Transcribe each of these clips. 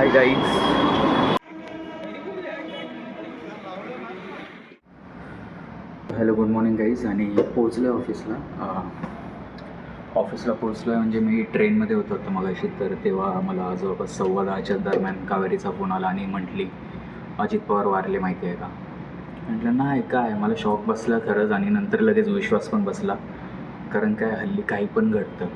Hi guys hello good morning guys आणि पोचलो आहे ऑफिसला ऑफिसला पोचलो आहे म्हणजे मी ट्रेनमध्ये होतो होतं मगाशी. तर तेव्हा मला जवळपास सव्वा दहाच्या दरम्यान कावेरीचा फोन आला आणि म्हटली अजित पवार वारले माहिती आहे का? म्हटलं नाही काय? मला शॉक बसला खरंच आणि नंतर लगेच विश्वास पण बसला. कारण काय हल्ली काही पण घडतं.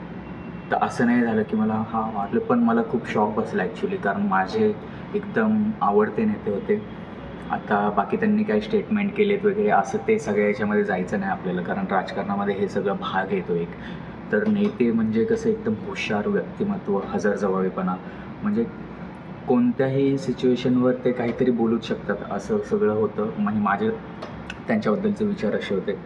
तर असं नाही झालं की मला हा वाटलं पण मला खूप शॉक बसला ॲक्च्युली कारण माझे एकदम आवडते नेते होते. आता बाकी त्यांनी काही स्टेटमेंट केलेत वगैरे असं ते सगळ्या याच्यामध्ये जायचं नाही आपल्याला कारण राजकारणामध्ये हे सगळं भाग येतो एक. तर नेते म्हणजे कसं एकदम हुशार व्यक्तिमत्व हजरजबाबीपणा म्हणजे कोणत्याही सिच्युएशनवर ते काहीतरी बोलूच शकतात असं सगळं होतं. म्हणजे माझे त्यांच्याबद्दलचे विचार असे होते.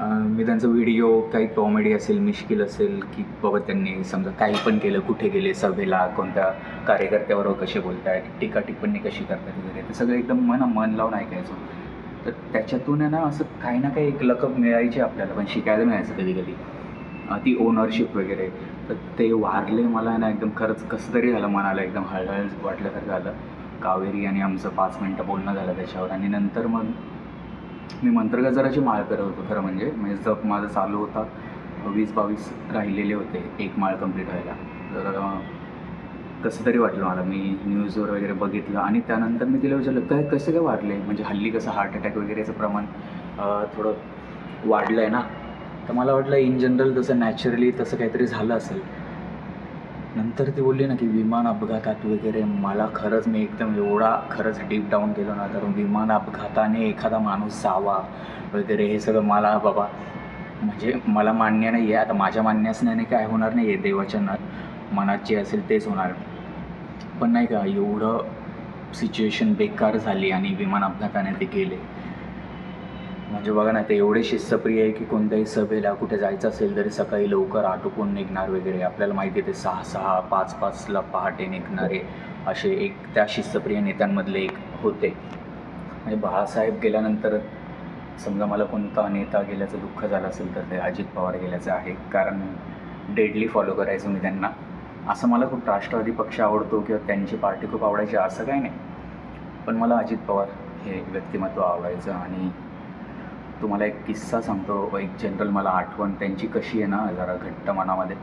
मी त्यांचा व्हिडिओ काही कॉमेडी असेल मिश्किल असेल की बाबा त्यांनी समजा काही पण केलं कुठे गेले सभेला कोणत्या कार्यकर्त्यावर कसे बोलत आहेत टीका टिप्पणी कशी करतात वगैरे ते सगळं एकदम मन मन लावून ऐकायचो. तर त्याच्यातून आहे ना असं काही ना काही एक लकब मिळायची आपल्याला पण शिकायला मिळायचं कधी कधी ती ओनरशिप वगैरे. तर ते वारले मला ना एकदम खरंच कसं तरी झालं मनाला एकदम हळहळ वाटल्यासारखं झालं. कावेरी आणि आमचं पाच मिनटं बोलणं झालं त्याच्यावर. आणि नंतर मग मी मंत्रगजराची माळ करत होतो खरं म्हणजे. म्हणजे जप माझा चालू होता. वीस बावीस राहिलेले होते. एक माळ कंप्लीट व्हायला. तर कसं तरी वाटलं मला. मी न्यूजवर वगैरे बघितलं आणि त्यानंतर मी तिला विचारलं काय कसं काय वाढले म्हणजे हल्ली कसं हार्ट अटॅक वगैरेचं प्रमाण थोडं वाढलं आहे ना? तर मला वाटलं इन जनरल तसं नॅचरली तसं काहीतरी झालं असेल. नंतर ती बोलली ना की विमान अपघातात वगैरे मला खरंच मी एकदम एवढा खरंच डीप डाऊन गेलो ना तर विमान अपघाताने एखादा माणूस जावा वगैरे हे सगळं मला बाबा म्हणजे मला मान्य नाही आहे आता माझ्या मान्य काय होणार नाही आहे देवाच्या न मनात जे असेल तेच होणार. पण नाही का एवढं सिच्युएशन बेकार झाली आणि विमान अपघाताने ते गेले. म्हणजे बघा ना ते एवढे शिस्तप्रिय आहे की कोणत्याही सभेला कुठे जायचं असेल तरी सकाळी लवकर आटोपून निघणार वगैरे. आपल्याला माहिती आहे ते सहा सहा पाच पाचला पहाटे निघणारे असे एक त्या शिस्तप्रिय नेत्यांमधले एक होते. म्हणजे बाळासाहेब गेल्यानंतर समजा मला कोणता नेता गेल्याचं दुःख झालं असेल तर ते अजित पवार गेल्याचं आहे. कारण डेडली फॉलो करायचो मी त्यांना. असं मला खूप राष्ट्रवादी पक्ष आवडतो किंवा त्यांची पार्टी खूप आवडायची असं काही नाही. पण मला अजित पवार हे व्यक्तिमत्व आवडायचं आणि तुम्हाला एक किस्सा सांगतो. एक जनरल मला आठवण. त्यांची कशी आहे ना जरा घट्ट मनामध्ये.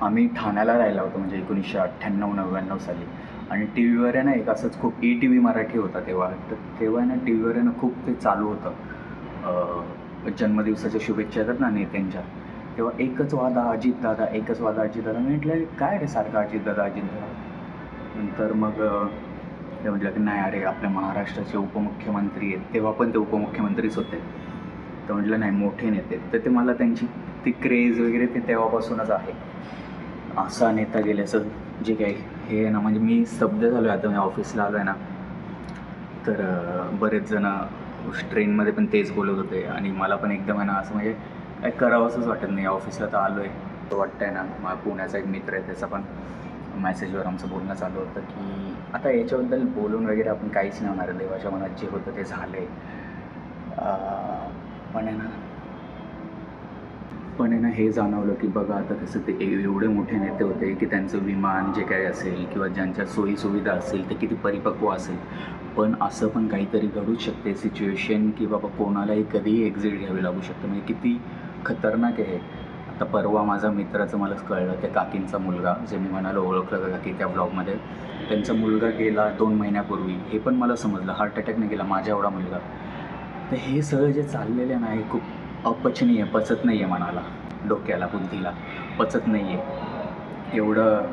आम्ही ठाण्याला राहिला होतो म्हणजे एकोणीसशे अठ्ठ्याण्णव नव्याण्णव साली. आणि टी व्हीवर आहे ना एक असंच खूप ई टी व्ही मराठी होता तेव्हा. तर तेव्हा आहे ना टी व्हीवर आहे ना खूप ते चालू होतं. जन्मदिवसाच्या शुभेच्छा येतात ना नेत्यांच्या. तेव्हा एकच वादा अजितदादा एकच वादा अजितदादा. मी म्हटलं काय रे सारखं अजितदादा अजितदादा? नंतर मग ते म्हटलं की नाही अरे आपल्या महाराष्ट्राचे उपमुख्यमंत्री आहेत. तेव्हा पण ते उपमुख्यमंत्रीच होते. तर म्हटलं नाही मोठे नेते तर ते मला त्यांची ती क्रेज वगैरे ते तेव्हापासूनच आहे. असा नेता गेल्याचं जे काही हे आहे ना म्हणजे मी स्तब्ध झालो आहे आता. मी ऑफिसला आलो आहे ना तर बरेच जण ट्रेनमध्ये पण तेच बोलत होते. आणि मला पण एकदम आहे ना असं म्हणजे काय करावंसंच वाटत नाही. ऑफिसला तर आलो आहे वाटतं आहे ना माझा पुण्याचा एक मित्र आहे त्याचा पण. मेसेजवर आमचं बोलणं चालू होतं की आता याच्याबद्दल बोलून वगैरे आपण काहीच नाही होणार देवाच्या मनात जे होतं ते झालं आहे पण आहे ना पण आहे ना हे जाणवलं की बघा आता कसं ते एवढे मोठे नेते होते की त्यांचं विमान जे काही असेल किंवा ज्यांच्या सोयीसुविधा असेल ते किती परिपक्व असेल. पण असं पण काहीतरी घडूच शकते. सिच्युएशन की बाबा कोणालाही कधीही एक्झिट घ्यावी लागू शकतं. म्हणजे किती खतरनाक आहे. आता परवा माझा मित्राचं मला कळलं त्या काकींचा मुलगा जे मी म्हणालो ओळखलं का की त्या ब्लॉगमध्ये त्यांचा मुलगा गेला दोन महिन्यापूर्वी हे पण मला समजलं. हार्ट अटॅकने गेला माझ्या एवढा मुलगा. तर हे सगळं जे चाललेलं आहे ना हे खूप अपचनीय पचत नाही आहे मनाला डोक्याला बुद्धीला. पचत नाही आहे एवढं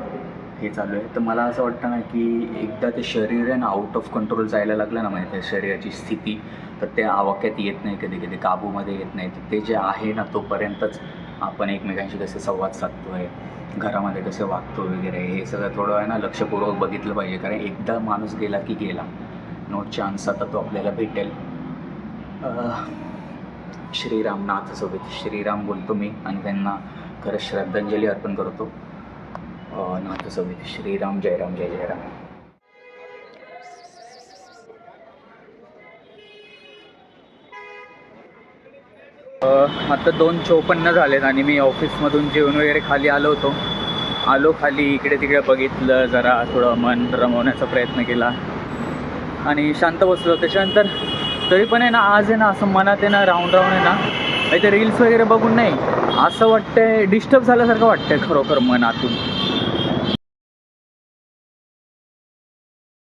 हे चालू आहे. तर मला असं वाटतं ना की एकदा ते शरीर आहे ना आउट ऑफ कंट्रोल जायला लागलं ना म्हणजे त्या शरीराची स्थिती तर ते आवाक्यात येत नाही कधी कधी काबूमध्ये येत नाही. तर ते जे आहे ना तोपर्यंतच आपण एकमेकांशी कसे संवाद साधतो आहे घरामध्ये कसे वागतो वगैरे हे सगळं थोडं आहे ना लक्षपूर्वक बघितलं पाहिजे. कारण एकदा माणूस गेला की गेला. नो चान्स आता तो आपल्याला भेटेल. श्रीराम नाथसोबत श्रीराम बोलतो मी आणि त्यांना खरंच श्रद्धांजली अर्पण करतो. नाथसोबत. श्रीराम जयराम जय जयराम. आता दोन चोपन्न झालेत आणि मी ऑफिसमधून जेवण वगैरे खाली आलो होतो. आलो खाली इकडे तिकडे बघितलं जरा थोडं मन रमवण्याचा प्रयत्न केला. आणि शांत बसलो. त्याच्यानंतर तरी पण आहे ना आज आहे ना असं मनात आहे ना राऊंड राऊंड आहे ना काही ते रील्स वगैरे बघून नाही असं वाटतंय डिस्टर्ब झाल्यासारखं वाटतंय खरोखर मनातून.